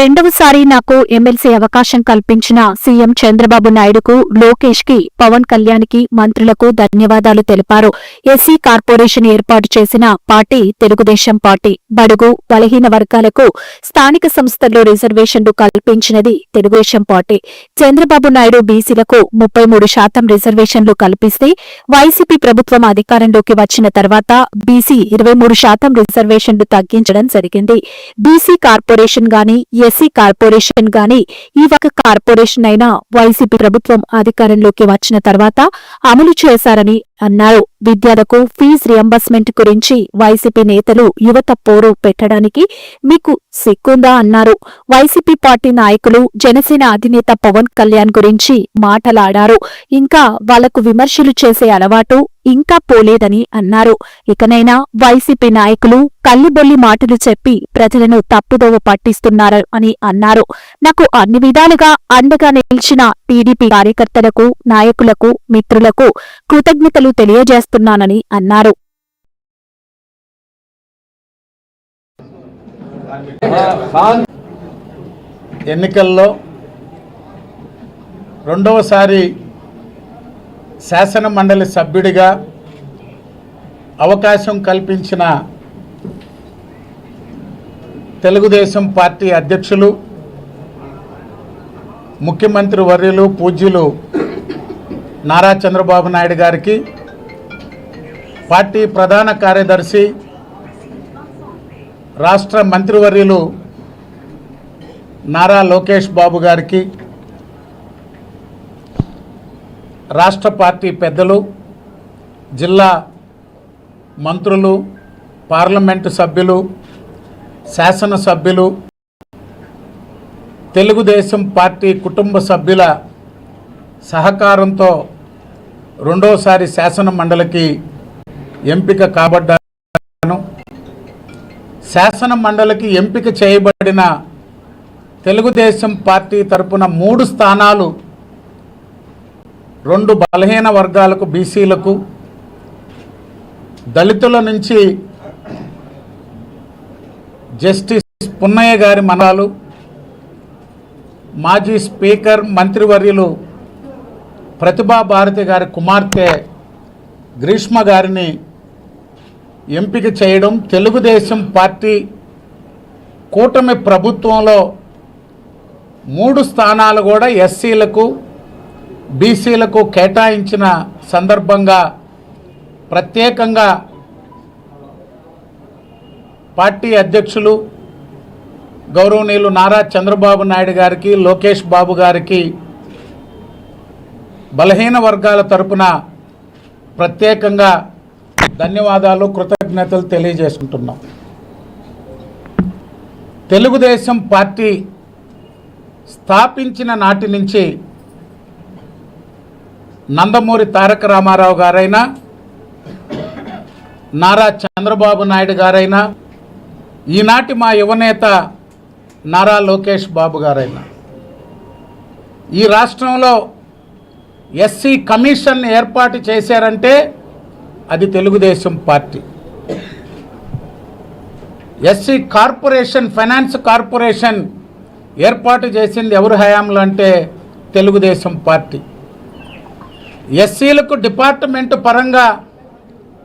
రెండవసారి నాకు ఎమ్మెల్సీ అవకాశం కల్పించిన సీఎం చంద్రబాబు నాయుడుకు లోకేష్కి పవన్ కళ్యాణ్కి మంత్రులకు ధన్యవాదాలు తెలిపారు. ఎస్సీ కార్పొరేషన్ ఏర్పాటు చేసిన పార్టీ తెలుగుదేశం పార్టీ బడుగు బలహీన వర్గాలకు స్థానిక సంస్థల్లో రిజర్వేషన్లు కల్పించినది తెలుగుదేశం పార్టీ. చంద్రబాబు నాయుడు బీసీలకు ముప్పై మూడు శాతం రిజర్వేషన్లు కల్పిస్తే వైసీపీ ప్రభుత్వం అధికారంలోకి వచ్చిన తర్వాత బీసీ ఇరవై మూడు శాతం రిజర్వేషన్లు తగ్గించడం జరిగింది. బీసీ కార్పొరేషన్ గాని ఎస్సీ కార్పొరేషన్ గాని ఈ ఒక కార్పొరేషన్ అయినా వైసీపీ ప్రభుత్వం అధికారంలోకి వచ్చిన తర్వాత అమలు చేశారని అన్నారు. విద్యార్థులకు ఫీజు రియంబర్స్మెంట్ గురించి వైసీపీ నేతలు యువత పోరు పెట్టడానికి మీకు సిక్కుందా అన్నారు. వైసీపీ పార్టీ నాయకులు జనసేన అధినేత పవన్ కళ్యాణ్ గురించి మాటలాడారు. ఇంకా వాళ్ళకు విమర్శలు చేసే అలవాటు ఇంకా పోలేదని అన్నారు. ఇకనైనా వైసీపీ నాయకులు కల్లిబొల్లి మాటలు చెప్పి ప్రజలను తప్పుదోవ పట్టిస్తున్నారు అని అన్నారు. నాకు అన్ని విధాలుగా అండగా నిలిచిన టీడీపీ కార్యకర్తలకు నాయకులకు మిత్రులకు కృతజ్ఞతలు తెలియజేస్తున్నానని అన్నారు. ఎన్నికల్లో రెండవసారి శాసన మండలి సభ్యుడిగా అవకాశం కల్పించిన తెలుగుదేశం పార్టీ అధ్యక్షులు ముఖ్యమంత్రి వర్యులు పూజ్యులు నారా చంద్రబాబు నాయుడు గారికి పార్టీ ప్రధాన కార్యదర్శి రాష్ట్ర మంత్రివర్యులు నారా లోకేష్ బాబు గారికి రాష్ట్ర పార్టీ పెద్దలు జిల్లా మంత్రులు పార్లమెంటు సభ్యులు శాసనసభ్యులు తెలుగుదేశం పార్టీ కుటుంబ సభ్యుల సహకారంతో రెండోసారి శాసన మండలికి ఎంపిక కాబడ్డాను. శాసన మండలికి ఎంపిక చేయబడిన తెలుగుదేశం పార్టీ తరపున మూడు స్థానాలు రెండు బలహీన వర్గాలకు బీసీలకు దళితుల నుంచి జస్టిస్ పున్నయ్య గారి మనాలు మాజీ స్పీకర్ మంత్రివర్యులు ప్రతిభా భారతి గారి కుమార్తె గ్రీష్మ గారిని ఎంపిక చేయడం తెలుగుదేశం పార్టీ కూటమి ప్రభుత్వంలో మూడు స్థానాలు కూడా ఎస్సీలకు బీసీలకు కేటాయించిన సందర్భంగా ప్రత్యేకంగా పార్టీ అధ్యక్షులు గౌరవనీయులు నారా చంద్రబాబు నాయుడు గారికి లోకేష్ బాబు గారికి బలహీన వర్గాల తరపున ప్రత్యేకంగా ధన్యవాదాలు కృతజ్ఞతలు తెలియజేసుకుంటున్నాం. తెలుగుదేశం పార్టీ స్థాపించిన నాటి నుంచి నందమూరి తారక రామారావు గారైనా నారా చంద్రబాబు నాయుడు గారైనా ఈనాటి మా యువనేత నారా లోకేష్ బాబు గారైనా. ఈ రాష్ట్రంలో ఎస్సీ కమిషన్ ఏర్పాటు చేశారంటే అది Telugu Desam party. SC corporation finance corporation ఏర్పాటు చేసింది ఎవరు హయాంలో అంటే తెలుగుదేశం పార్టీ. ఎస్సీలకు డిపార్ట్మెంట్ పరంగా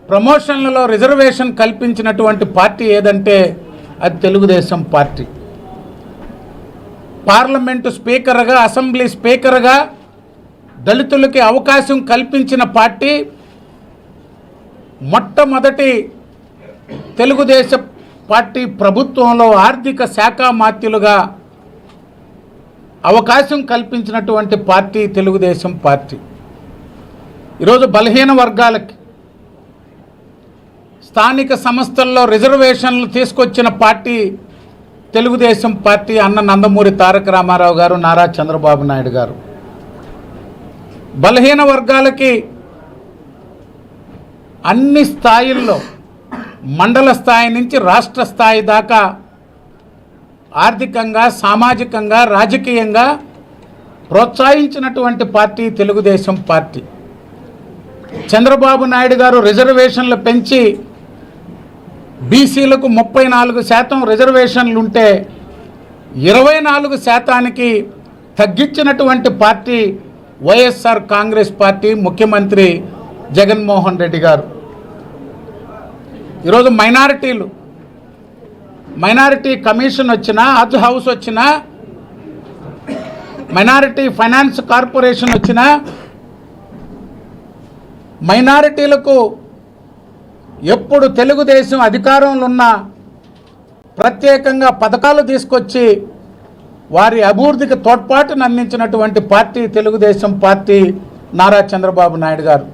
ప్రమోషన్లలో రిజర్వేషన్ కల్పించినటువంటి పార్టీ ఏదంటే అది తెలుగుదేశం పార్టీ. పార్లమెంటు స్పీకర్గా అసెంబ్లీ స్పీకర్గా దళితులకి అవకాశం కల్పించిన పార్టీ మొట్టమొదటి తెలుగుదేశం పార్టీ ప్రభుత్వంలో ఆర్థిక శాఖ మాత్యులుగా అవకాశం కల్పించినటువంటి పార్టీ తెలుగుదేశం పార్టీ. ఈరోజు బలహీన వర్గాలకి స్థానిక సంస్థల్లో రిజర్వేషన్లు తీసుకొచ్చిన పార్టీ తెలుగుదేశం పార్టీ అన్న నందమూరి తారక రామారావు గారు నారా చంద్రబాబు నాయుడు గారు. బలహీన వర్గాలకి అన్ని స్థాయిల్లో మండల స్థాయి నుంచి రాష్ట్ర స్థాయి దాకా ఆర్థికంగా సామాజికంగా రాజకీయంగా ప్రోత్సహించినటువంటి పార్టీ తెలుగుదేశం పార్టీ. చంద్రబాబు నాయుడు గారు రిజర్వేషన్లు పెంచి బీసీలకు ముప్పై నాలుగు శాతం రిజర్వేషన్లు ఉంటే ఇరవై నాలుగు శాతానికి తగ్గించినటువంటి పార్టీ వైఎస్ఆర్ కాంగ్రెస్ పార్టీ ముఖ్యమంత్రి జగన్మోహన్ రెడ్డి గారు. ఈరోజు మైనారిటీలు మైనారిటీ కమిషన్ వచ్చినా హజ్ హౌస్ వచ్చినా మైనారిటీ ఫైనాన్స్ కార్పొరేషన్ వచ్చినా మైనారిటీలకు ఎప్పుడు తెలుగుదేశం అధికారంలో ఉన్న ప్రత్యేకంగా పథకాలు తీసుకొచ్చి వారి అభివృద్ధికి తోడ్పాటును అందించినటువంటి పార్టీ తెలుగుదేశం పార్టీ నారా చంద్రబాబు నాయుడు గారు.